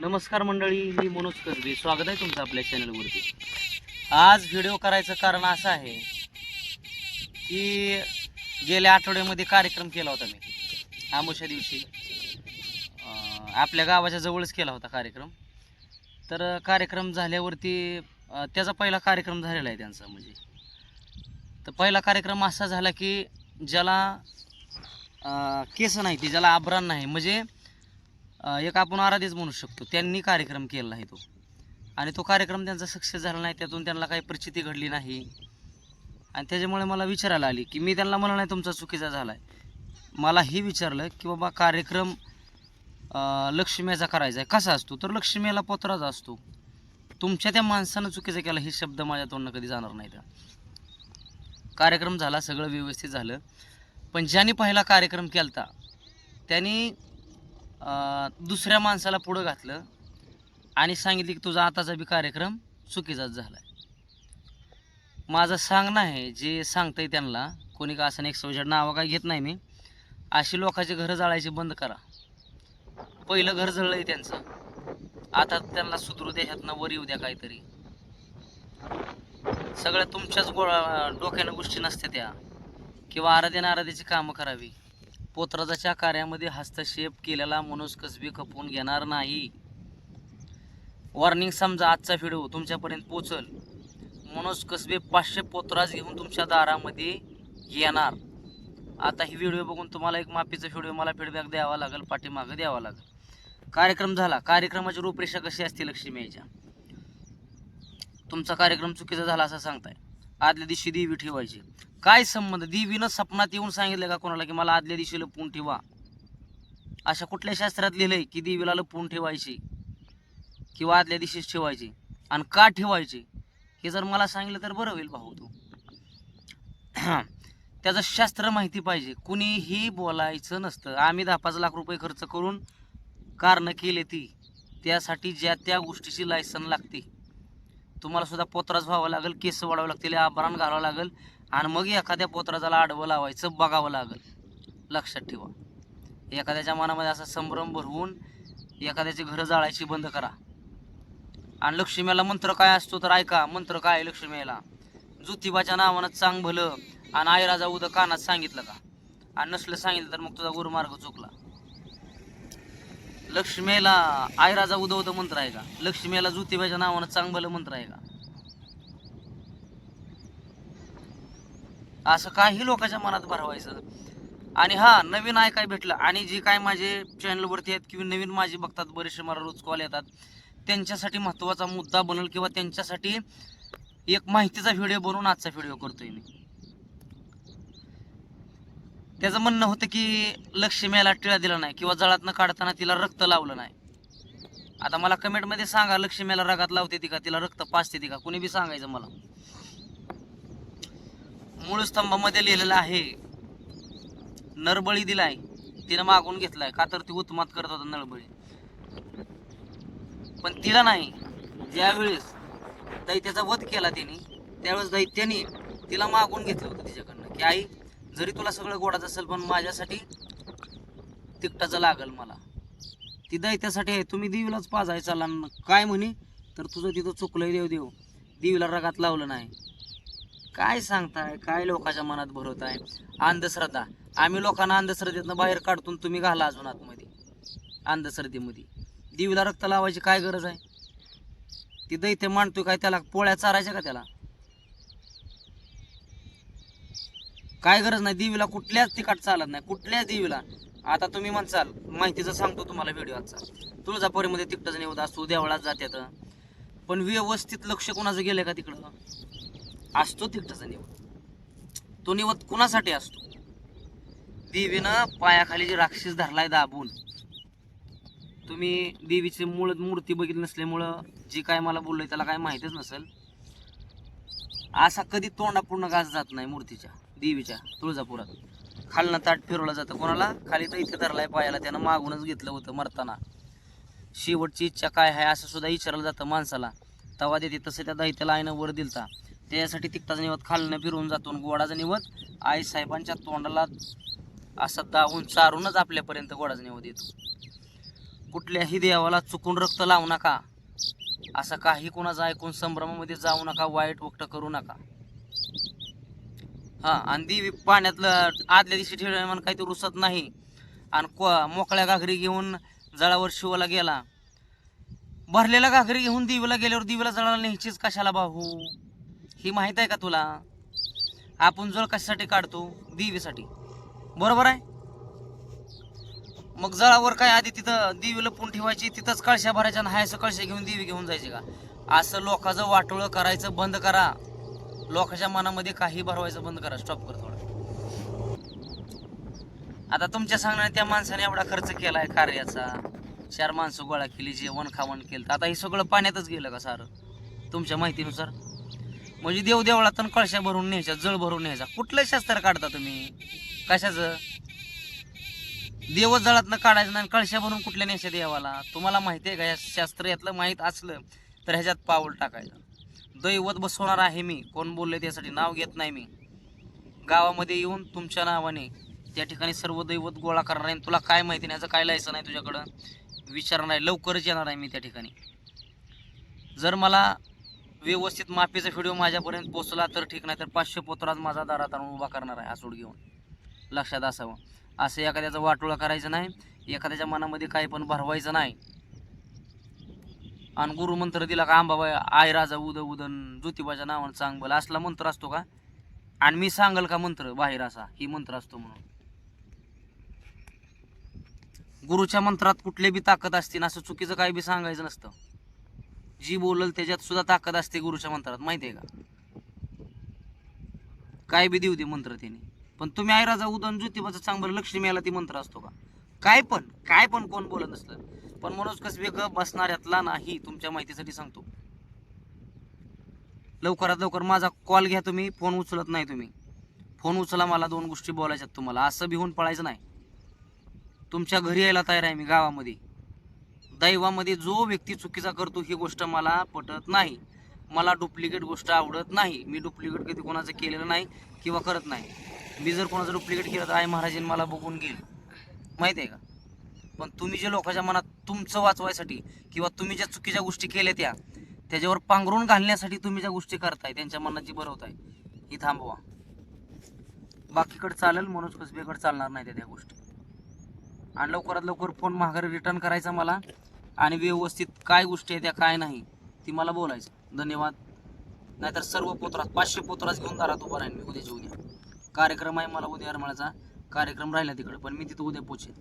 नमस्कार मंडळी मी मनोज कसबे स्वागत आहे तुमचं आपल्या चॅनलवरती आज व्हिडिओ करायचं कारण असं आहे की गेल्या आठवड्यामध्ये कार्यक्रम केला होता मी. आमोशा दिवशी. आपल्या गावाच्या जवळच केला होता कार्यक्रम. तर कार्यक्रम झाल्यावरती त्याचा पहिला कार्यक्रम झालेला आहे त्यांचा म्हणजे. तर पहिला कार्यक्रम असा झाला की ज्याला केस नाही ती ज्याला आभरण नाही. म्हणजे एक आपण आराधीच म्हणू शकतो त्यांनी कार्यक्रम केला आहे तो. आणि तो कार्यक्रम त्यांचा सक्सेस झाला नाही त्यातून त्यांना काही प्रचिती घडली नाही. आणि त्याच्यामुळे मला विचारायला आली की मी त्यांना म्हणलं नाही तुमचा चुकीचा झाला आहे मला हे विचारलं की बाबा कार्यक्रम लक्ष्मीचा करायचा आहे. कसा असतो? तर लक्ष्मीला पोत्राचा असतो. तुमच्या त्या माणसानं चुकीचं केला हे शब्द माझ्या तोंडनं कधी जाणार नाही कार्यक्रम झाला सगळं व्यवस्थित झालं. पण ज्याने पहिला कार्यक्रम केला त्यांनी दुसऱ्या माणसाला पुढं घातलं आणि सांगितलं की तुझा आताचा बी कार्यक्रम चुकीचाच झाला आहे माझं सांगणं आहे जे सांगतंय त्यांना कोणी का असं एक सवजड नावं काय घेत नाही मी अशी लोकांची घरं जाळायची बंद करा. पहिलं घर जळलंय त्यांचं. आता त्यांना सुधरू देशातनं वर येऊ द्या काहीतरी. सगळ्या तुमच्याच गोळा डोक्यानं गोष्टी नसत्या त्या. किंवा आराध्या आराध्याची कामं करावी. पोतराजाच्या कार्यामध्ये हस्तक्षेप केलेला मनोज कसबी खपवून घेणार नाही. वॉर्निंग समजा आजचा व्हिडिओ तुमच्यापर्यंत पोचल मनोज कसबे पाचशे पोतराज घेऊन तुमच्या दारामध्ये येणार. आता ही व्हिडिओ बघून तुम्हाला एक माफीचा व्हिडिओ मला फीडबॅक द्यावा लागेल पाठीमागं द्यावा लागेल. कार्यक्रम झाला. कार्यक्रमाची रूपरेषा कशी असते लक्ष्मी यायच्या तुमचा कार्यक्रम चुकीचा झाला असं सांगताय. आदल्या दिवशी देवी ठेवायची. काय संबंध? देवीनं सपनात येऊन सांगितलं का कोणाला की मला आदल्या दिवशी लपवून ठेवा? अशा कुठल्या शास्त्रात लिहिलंय की देवीला लपवून ठेवायची किंवा आदल्या दिवशीच ठेवायची आणि का ठेवायची? हे जर मला सांगितलं तर बरं होईल भाऊ तू. त्याचं शास्त्र माहिती पाहिजे. कुणीही बोलायचं नसतं. आम्ही दहा पाच लाख रुपये खर्च करून कारणं केले ती. त्यासाठी ज्या त्या गोष्टीची लायसन लागते. तुम्हाला सुद्धा पोत्राच व्हावं लागेल केस वाढावं लागतील आभरण घालावं लागेल. आणि मग एखाद्या पोत्राजाला आडवं लावायचं बघावं लागेल. लक्षात ठेवा. एखाद्याच्या मनामध्ये असा संभ्रम भरवून एखाद्याची घरं जाळायची बंद करा. आणि लक्ष्मीला मंत्र काय असतो तर ऐका. मंत्र काय लक्ष्मीला? ज्योतिबाच्या नावानं चांग भलं आणि आईराजा उद्या कानात सांगितलं का? आणि नसलं सांगितलं तर मग तुझा गुरुमार्ग चुकला. लक्ष्मीला आईराजा उदं उदं मंत्र आहे का? लक्ष्मीला ज्योतिबाच्या नावानं चांग भलं मंत्र आहे का? असं काही लोकांच्या मनात भरवायचं. आणि हा नवीन ऐकाय भेटलं? आणि जे काय माझे चॅनलवरती आहेत किंवा नवीन माझे बघतात बरेचसे मला रोज कॉल येतात त्यांच्यासाठी महत्त्वाचा मुद्दा बनल किंवा त्यांच्यासाठी एक माहितीचा व्हिडिओ बनवून आजचा व्हिडिओ करतोय मी. त्याचं म्हणणं होतं की लक्ष्मीला टिळा दिला नाही किंवा जळातनं काढताना तिला रक्त लावलं नाही. आता मला कमेंटमध्ये सांगा लक्ष्मीला रगात लावते ती का? तिला रक्त पाचते ती का? कुणी बी सांगायचं मला. मूळ स्तंभामध्ये लिहिलेलं आहे. नरबळी दिलाय. तिनं मागून घेतलाय. का तर ती उत्मात करत होता नळबळी पण तिला नाही. ज्यावेळेस दैत्याचा वध केला तिने त्यावेळेस दैत्याने तिला मागून घेतलं होतं तिच्याकडनं. की आई जरी तुला सगळं गोडाच असेल पण माझ्यासाठी तिकटाचं लागल मला. ती दैत्यासाठी आहे. तुम्ही देवीलाच पाजाय काय म्हणे? तर तुझं तिथं चुकलंय देव देव. देवीला रगात लावलं नाही. काय सांगताय? काय लोकांच्या मनात भरवताय अंधश्रद्धा. आम्ही लोकांना अंधश्रद्धेतनं बाहेर काढतून तुम्ही घाला अजून आतमध्ये. अंधश्रद्धेमध्ये. देवीला रक्त लावायची काय गरज आहे? ती दैत्य मांडतोय काय त्याला? पोळ्या चारायच्या का त्याला? काय गरज नाही. देवीला कुठल्याच तिकाट चालत नाही. कुठल्याच देवीला. आता तुम्ही म्हणसाल माहितीचं सांगतो तुम्हाला व्हिडिओ आजचा. तुळजापुरीमध्ये तिकटच निवत असतो देवळात जात्यात. पण व्यवस्थित लक्ष कोणाचं गेलं का तिकडं? असतो तिकटाचा निवत तो निवत कुणासाठी असतो? देवीनं पायाखाली जे राक्षस धरलाय दाबून तुम्ही देवीची मूळ मूर्ती बघितली नसल्यामुळं जे काय मला बोललंय त्याला काय माहितीच नसेल. असा कधी तोंडापूर्ण घास जात नाही मूर्तीच्या देवीच्या तुळजापुरात. खालनं ताट फिरवलं जातं कोणाला? खाली तर इथे धरलाय पायाला त्यानं मागूनच घेतलं होतं मरताना. शेवटची इच्छा काय आहे असं सुद्धा विचारलं जातं माणसाला. तवा देते तसं त्या दैत्याला आईनं वर दिलता. त्यासाठी तिकटाचा निवत खालनं फिरून जातो आणि गोडाचा निवत. आई साहेबांच्या तोंडाला असा दावून चारूनच आपल्यापर्यंत गोडाचा निवत येतो. कुठल्याही देवाला चुकून रक्त लावू नका. असं काही कोणाचा ऐकून संभ्रमामध्ये जाऊ नका वाईट वक्त करू नका. हा आणि देवी पाण्यातलं आदल्या दिवशी ठेवल्या म्हणून काही ते रुसत नाही. आणि को- मोकळ्या घागरी घेऊन जळावर शिवाला गेला. भरलेला घागरी घेऊन देवीला गेल्यावर देवीला जळाला न्यायचीच कशाला भाऊ? ही माहीत आहे का तुला? आपण जळ कशासाठी काढतो? देवीसाठी. बरोबर आहे? मग जळावर काय आधी तिथं देवी लपून ठेवायची? तिथंच कळशा भरायच्या आणि हायसं कळशा घेऊन दिवी घेऊन जायची का? असं लोकांचं वाटोळं करायचं बंद करा. लोकांच्या मनामध्ये काही भरवायचं बंद करा. स्टॉप कर थोडं. आता तुमच्या सांगण्याने त्या माणसाने एवढा खर्च केला आहे कार्याचा. चार माणसं गोळा केली जेवण खावण केलं. आता हे सगळं पाण्यातच गेलं का सारं? तुमच्या माहितीनुसार? म्हणजे देव देवळातून कळशा भरून न्यायच्या जळ भरून न्यायचा. कुठलं शस्त्र काढता तुम्ही. कशाचं? देव जळातनं काढायचं नाही कळशा भरून कुठल्या न्यायच्या देवाला? तुम्हाला माहिती आहे का या शास्त्र यातलं माहीत असलं तर ह्याच्यात पाऊल टाकायचं. दैवत बसवणार आहे मी. कोण बोलले त्यासाठी? नाव घेत नाही मी. गावामध्ये येऊन तुमच्या नावाने त्या ठिकाणी सर्व दैवत गोळा करणार आहे आणि तुला काय माहिती नाही याचं काय लायचं नाही तुझ्याकडं? विचारणार आहे. लवकरच येणार आहे मी त्या ठिकाणी. जर मला व्यवस्थित माफीचा व्हिडिओ माझ्यापर्यंत पोचला तर ठीक नाही तर पाचशे पोत्रात माझा दारात आणून उभा करणार आहे आसूड घेऊन. लक्षात असावं. असं एखाद्याचा वाटोळा करायचं नाही एखाद्याच्या मनामध्ये काही पण भरवायचं नाही. आणि गुरुमंत्र दिला का आंबाबाई आय राजा उद उदन ज्योतिबाच्या नावानं चांग बोला. असला मंत्र असतो का? आणि मी सांगल का मंत्र? बाहेर असा ही मंत्र असतो म्हणून. गुरुच्या मंत्रात कुठले बी ताकद असतील असं चुकीचं काही बी सांगायचं नसतं. जी बोलल त्याच्यात सुद्धा ताकद असते गुरुच्या मंत्रात माहिती आहे का? काय बी देऊ दे मंत्र त्याने. पण तुम्ही आई राजा उदन ज्योतिबाचं चांगलं लक्ष्मी याला ती मंत्र असतो का? काय पण काय पण कोण बोलत नसलं. पण मनोज कसबे ग बसणाऱ्यातला नाही तुमच्या माहितीसाठी सांगतो. लवकरात लवकर माझा कॉल घ्या तुम्ही फोन उचलत नाही तुम्ही. फोन उचला मला दोन गोष्टी बोलायच्यात तुम्हाला. असं भिवून पळायचं नाही. तुमच्या घरी यायला तयार आहे मी गावामध्ये. दैवामध्ये जो व्यक्ती चुकीचा करतो ही गोष्ट मला पटत नाही. मला डुप्लिकेट गोष्ट आवडत नाही. मी डुप्लिकेट कधी कोणाचं केलेलं नाही किंवा करत नाही. मी जर कोणाचं डुप्लिकेट केलं तर आई महाराजांनी मला बघून घेईल. माहिती आहे का? पण तुम्ही जे लोकांच्या मनात तुमचं वाचवायसाठी किंवा तुम्ही ज्या चुकीच्या गोष्टी केल्या त्या त्याच्यावर पांघरून घालण्यासाठी तुम्ही ज्या गोष्टी करताय त्यांच्या मनात जी बरवताय ही थांबवा. बाकीकडे चालेल मनोज कसबेकडे चालणार नाही त्या त्या गोष्टी. आणि लवकरात लवकर फोन माघारी रिटर्न करायचा मला. आणि व्यवस्थित काय गोष्टी आहे त्या काय नाही ती मला बोलायचं. धन्यवाद. नाहीतर सर्व पोत्रास पाचशे पोत्रास घेऊन दारात उभा राहीन मी उद्याच्या उद्या. कार्यक्रम आहे मला उद्या अरमाळ्याचा कार्यक्रम राहिला तिकडे पण मी तिथं उद्या पोचेन.